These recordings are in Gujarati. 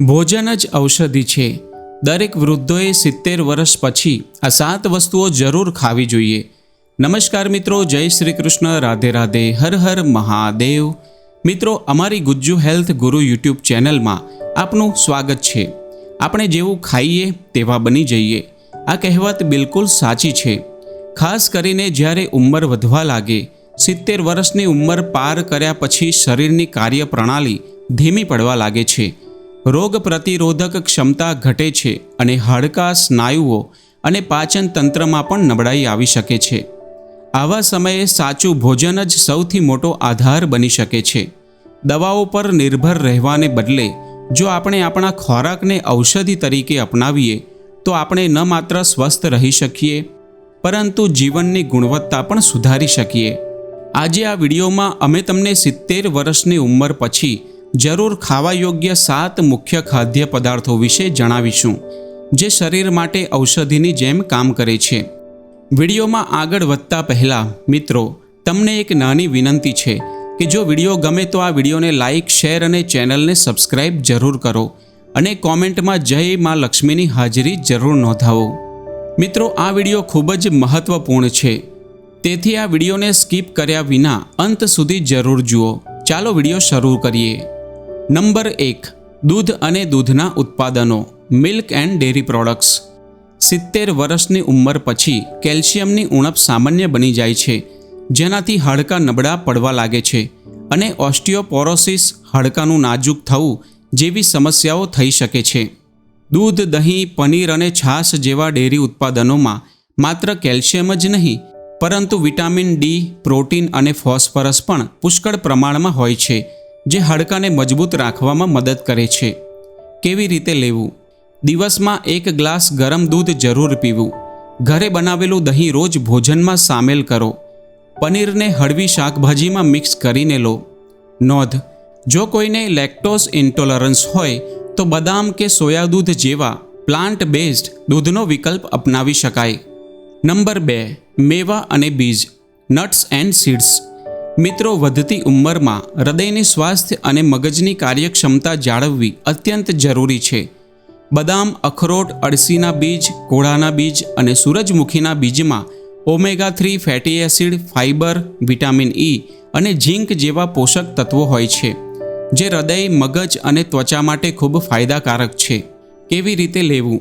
ભોજન જ ઔષધિ છે. દરેક વૃદ્ધોએ સિત્તેર વર્ષ પછી આ સાત વસ્તુઓ જરૂર ખાવી જોઈએ. નમસ્કાર મિત્રો, જય શ્રી કૃષ્ણ, રાધે રાધે, હર હર મહાદેવ. મિત્રો, અમારી ગુજ્જુ હેલ્થ ગુરુ યુટ્યુબ ચેનલમાં આપનું સ્વાગત છે. આપણે જેવું ખાઈએ તેવા બની જઈએ. આ કહેવત બિલકુલ સાચી છે. ખાસ કરીને જ્યારે ઉંમર વધવા લાગે, સિત્તેર વર્ષની ઉંમર પાર કર્યા પછી શરીરની કાર્યપ્રણાલી ધીમી પડવા લાગે છે. રોગ પ્રતિરોધક ક્ષમતા ઘટે છે અને હાડકાં સ્નાયુઓ અને પાચન તંત્રમાં પણ નબળાઈ આવી શકે છે. આવા સમયે સાચું ભોજન જ સૌથી મોટો આધાર બની શકે છે. દવાઓ પર નિર્ભર રહેવાને બદલે જો આપણે આપણા ખોરાકને ઔષધિ તરીકે અપનાવીએ, તો આપણે ન માત્ર સ્વસ્થ રહી શકીએ, પરંતુ જીવનની ગુણવત્તા પણ સુધારી શકીએ. આજે આ વિડીયોમાં અમે તમને સિત્તેર વર્ષની ઉંમર પછી જરૂર ખાવા યોગ્ય સાત મુખ્ય ખાદ્ય પદાર્થો વિશે જણાવીશું, જે શરીર માટે ઔષધિની જેમ કામ કરે છે. વિડીયોમાં આગળ વધતા પહેલાં, મિત્રો, તમને એક નાની વિનંતી છે કે જો વીડિયો ગમે તો આ વિડીયોને લાઇક, શેર અને ચેનલને સબસ્ક્રાઇબ જરૂર કરો અને કોમેન્ટમાં જય માં લક્ષ્મીની હાજરી જરૂર નોંધાવો. મિત્રો, આ વીડિયો ખૂબ જ મહત્વપૂર્ણ છે. તેથી આ વિડીયોને સ્કીપ કર્યા વિના અંત સુધી જરૂર જુઓ. ચાલો વીડિયો શરૂ કરીએ. નંબર એક, દૂધ અને દૂધના ઉત્પાદનો, મિલ્ક એન્ડ ડેરી પ્રોડક્ટ્સ. સિત્તેર વર્ષની ઉંમર પછી કેલ્શિયમની ઉણપ સામાન્ય બની જાય છે, જેનાથી હાડકાં નબળા પડવા લાગે છે અને ઓસ્ટિયોપોરોસિસ હાડકાનું નાજુક થવું જેવી સમસ્યાઓ થઈ શકે છે. દૂધ, દહીં, પનીર અને છાશ જેવા ડેરી ઉત્પાદનોમાં માત્ર કેલ્શિયમ જ નહીં, પરંતુ વિટામિન ડી, પ્રોટીન અને ફોસ્ફરસ પણ પુષ્કળ પ્રમાણમાં હોય છે. જે હાડકાને મજબૂત રાખવામાં મદદ કરે છે. કેવી રીતે લેવું? દિવસમાં એક ગ્લાસ ગરમ દૂધ જરૂર પીવું. ઘરે બનાવેલું દહીં રોજ ભોજનમાં સામેલ કરો. પનીરને હળવી શાકભાજીમાં મિક્સ કરીને લો. નોંધ, જો કોઈને લેક્ટોઝ ઇન્ટોલરન્સ હોય, તો બદામ કે સોયા દૂધ જેવા પ્લાન્ટ બેઝડ દૂધનો વિકલ્પ અપનાવી શકાય. નંબર બે, મેવા અને બીજ, નટ્સ એન્ડ સીડ્સ. મિત્રો, વધતી ઉંમરમાં હૃદયની સ્વાસ્થ્ય અને મગજની કાર્યક્ષમતા જાળવવી અત્યંત જરૂરી છે. બદામ, અખરોટ, અળસીના બીજ, કોળાના બીજ અને સૂરજમુખીના બીજમાં omega three fatty acid fiber vitamin E અને ઝીંક જેવા પોષક તત્વો હોય છે, જે હૃદય, મગજ અને ત્વચા માટે ખૂબ ફાયદાકારક છે. કેવી રીતે લેવું?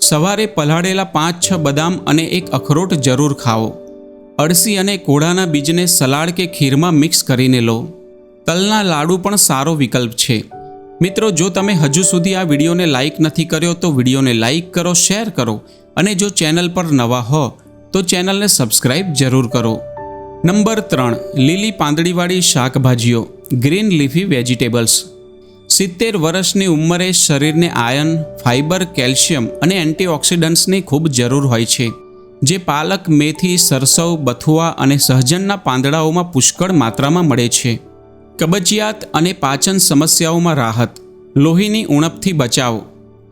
સવારે પલાળેલા પાંચ છ બદામ અને એક અખરોટ જરૂર ખાઓ. અળસી અને કોળાના બીજને સલાડ કે ખીરમાં મિક્સ કરીને લો. તલના લાડુ પણ સારો વિકલ્પ છે. મિત્રો, જો તમે હજુ સુધી આ વિડીયોને લાઇક નથી કર્યો તો વિડીયોને લાઇક કરો, શેર કરો અને જો ચેનલ પર નવા હો તો ચેનલને સબસ્ક્રાઇબ જરૂર કરો. નંબર ત્રણ, લીલી પાંદડીવાળી શાકભાજીઓ, ગ્રીન લીફી વેજીટેબલ્સ. સિત્તેર વર્ષની ઉંમરે શરીરને આયર્ન ફાઇબર કેલ્શિયમ અને એન્ટીઓક્સિડન્ટ્સની ખૂબ જરૂર હોય છે. જે પાલક, મેથી, સરસવ, બથુઆ અને સહજનના પાંદડાઓમાં પુષ્કળ માત્રામાં મળે છે. કબજિયાત અને પાચન સમસ્યાઓમાં રાહત. લોહીની ઉણપથી બચાવ.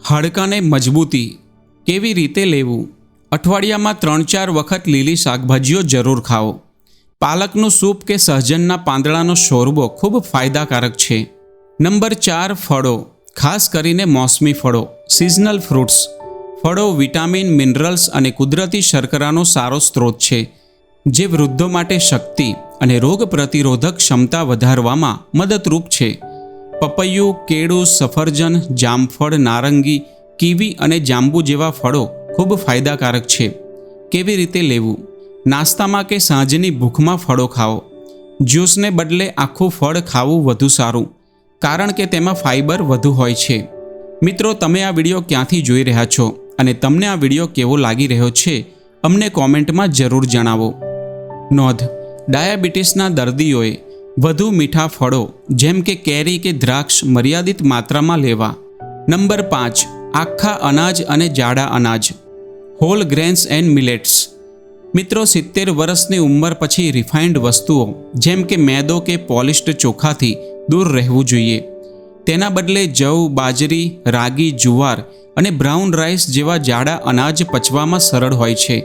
હાડકાને મજબૂતી. કેવી રીતે લેવું? અઠવાડિયામાં ત્રણ ચાર વખત લીલી શાકભાજીઓ જરૂર ખાઓ. પાલકનું સૂપ કે સહજનના પાંદડાનો શોરબો ખૂબ ફાયદાકારક છે. નંબર ચાર, ફળો. ખાસ કરીને મોસમી ફળો. Seasonal fruits. ફળો, વિટામિન, મિનરલ્સ અને કુદરતી શર્કરાનો સારો સ્ત્રોત છે, જે વૃદ્ધો માટે શક્તિ અને રોગ પ્રતિરોધક ક્ષમતા વધારવામાં મદદરૂપ છે. પપૈયું, કેળું, સફરજન, જામફળ, નારંગી, કીવી અને જાંબુ જેવા ફળો ખૂબ ફાયદાકારક છે. કેવી રીતે લેવું? નાસ્તામાં કે સાંજની ભૂખમાં ફળો ખાઓ. જ્યુસને બદલે આખું ફળ ખાવું વધુ સારું, કારણ કે તેમાં ફાઇબર વધુ હોય છે. મિત્રો, તમે આ વીડિયો ક્યાંથી જોઈ રહ્યા છો? અને તમને આ વીડિયો કેવો લાગી રહ્યો છે, અમને કોમેન્ટમાં જરૂર જણાવો. નોંધ, ડાયાબિટીસના દર્દીઓએ વધુ મીઠા ફળો, જેમ કે કેરી કે દ્રાક્ષ, મર્યાદિત માત્રામાં લેવા. નંબર પાંચ, આખા અનાજ અને જાડા અનાજ. હોલ ગ્રેન્સ એન્ડ મિલેટ્સ મિત્રો, સિત્તેર વર્ષની ઉંમર પછી રિફાઇન્ડ વસ્તુઓ, જેમ કે મેદો કે પોલિશ્ડ ચોખાથી દૂર રહેવું જોઈએ. તેના બદલે જવ, બાજરી, રાગી, જુવાર અને બ્રાઉન રાઈસ જેવા જાડા અનાજ પચવામાં સરળ હોય છે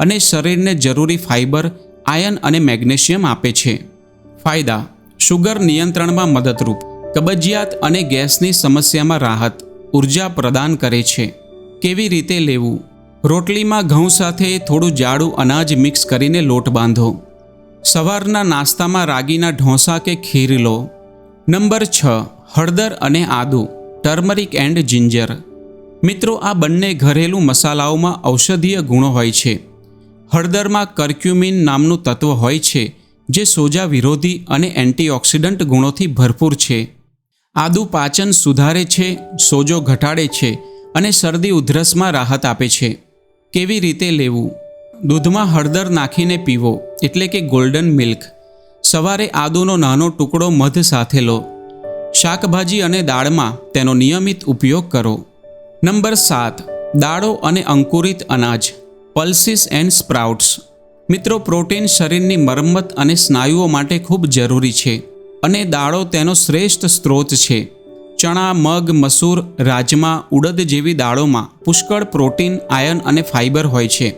અને શરીરને જરૂરી ફાઇબર આયન અને મેગ્નેશિયમ આપે છે. ફાયદા. શુગર નિયંત્રણમાં મદદરૂપ. કબજિયાત અને ગેસની સમસ્યામાં રાહત. ઊર્જા પ્રદાન કરે છે. કેવી રીતે લેવું? રોટલીમાં ઘઉં સાથે થોડું જાડું અનાજ મિક્સ કરીને લોટ બાંધો. સવારના નાસ્તામાં રાગીના ઢોંસા કે ખીર લો. નંબર છ. હળદર અને આદુ, ટર્મરિક એન્ડ જિંજર. મિત્રો, આ બંને ઘરેલું મસાલાઓમાં ઔષધીય ગુણો હોય છે. હળદરમાં કર્ક્યુમિન નામનું તત્વ હોય છે, જે સોજા વિરોધી અને એન્ટીઓક્સિડન્ટ ગુણોથી ભરપૂર છે. આદુ પાચન સુધારે છે, સોજો ઘટાડે છે અને શરદી ઉધરસમાં રાહત આપે છે. કેવી રીતે લેવું? દૂધમાં હળદર નાખીને પીવો, એટલે કે ગોલ્ડન મિલ્ક. સવારે આદુનો નાનો ટુકડો મધ સાથે લો. શાકભાજી અને દાળમાં તેનો નિયમિત ઉપયોગ કરો. નંબર સાત, દાળો અને અંકુરિત અનાજ, પલ્સીસ એન્ડ સ્પ્રાઉટ્સ. મિત્રો, પ્રોટીન શરીરની મરમ્મત અને સ્નાયુઓ માટે ખૂબ જરૂરી છે અને દાળો તેનો શ્રેષ્ઠ સ્ત્રોત છે. ચણા, મગ, મસૂર, રાજમા, ઉડદ જેવી દાળોમાં પુષ્કળ પ્રોટીન, આયન અને ફાઇબર હોય છે.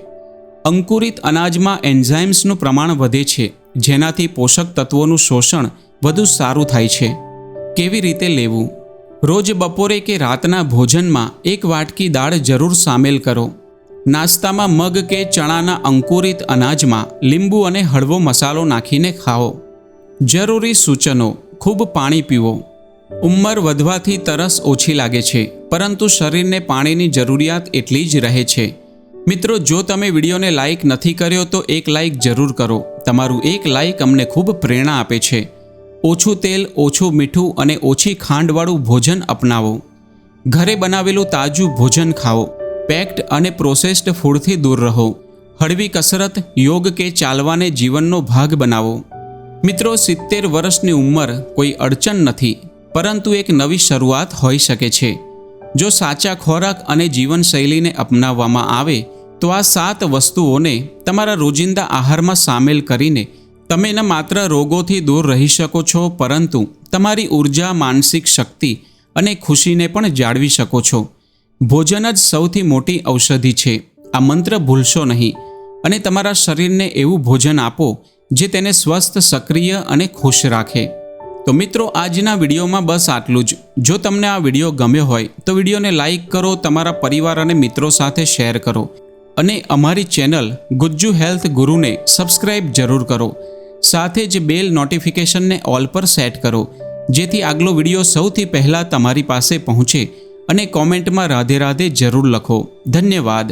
અંકુરિત અનાજમાં એન્ઝાઇમ્સનું પ્રમાણ વધે છે, જેનાથી પોષક તત્વોનું શોષણ વધુ સારું થાય છે. કેવી રીતે લેવું? રોજ બપોરે કે રાતના ભોજનમાં એક વાટકી દાળ જરૂર સામેલ કરો. નાસ્તામાં મગ કે ચણાના અંકુરિત અનાજમાં લીંબુ અને હળવો મસાલો નાખીને ખાઓ. જરૂરી સૂચનો, ખૂબ પાણી પીવો. ઉંમર વધવાથી તરસ ઓછી લાગે છે, પરંતુ શરીરને પાણીની જરૂરિયાત એટલી જ રહે છે. મિત્રો, જો તમે વિડીયોને લાઇક નથી કર્યો તો એક લાઇક જરૂર કરો. તમારું એક લાઇક અમને ખૂબ પ્રેરણા આપે છે. ઓછું તેલ, ઓછું મીઠું અને ઓછી ખાંડવાળું ભોજન અપનાવો. ઘરે બનાવેલું તાજું ભોજન ખાઓ. પેક્ડ અને પ્રોસેસ્ડ ફૂડથી દૂર રહો. હળવી કસરત, યોગ કે ચાલવાને જીવનનો ભાગ બનાવો. મિત્રો, સિત્તેર વર્ષની ઉંમર કોઈ અડચણ નથી, પરંતુ એક નવી શરૂઆત હોઈ શકે છે. જો સાચા ખોરાક અને જીવનશૈલીને અપનાવવામાં આવે, તો આ સાત વસ્તુઓને તમારા રોજિંદા આહારમાં સામેલ કરીને તમે ન માત્ર રોગોથી દૂર રહી શકો છો, પરંતુ તમારી ઊર્જા, માનસિક શક્તિ અને ખુશીને પણ જાળવી શકો છો. ભોજન જ સૌથી મોટી ઔષધિ છે. આ મંત્ર ભૂલશો નહીં અને તમારા શરીરને એવું ભોજન આપો જે તેને સ્વસ્થ, સક્રિય અને ખુશ રાખે. તો મિત્રો, આજના વિડીયોમાં બસ આટલું જ. જો તમને આ વીડિયો ગમ્યો હોય, તો વિડીયોને લાઇક કરો, તમારા પરિવાર અને મિત્રો સાથે શેર કરો અને અમારી ચેનલ ગુજ્જુ હેલ્થ ગુરુને સબસ્ક્રાઇબ જરૂર કરો. સાથે જ બેલ નોટિફિકેશનને ઓલ પર સેટ કરો, જેથી આગલો વીડિયો સૌથી પહેલાં તમારી પાસે પહોંચે અને કોમેન્ટમાં રાધે રાધે જરૂર લખો. ધન્યવાદ.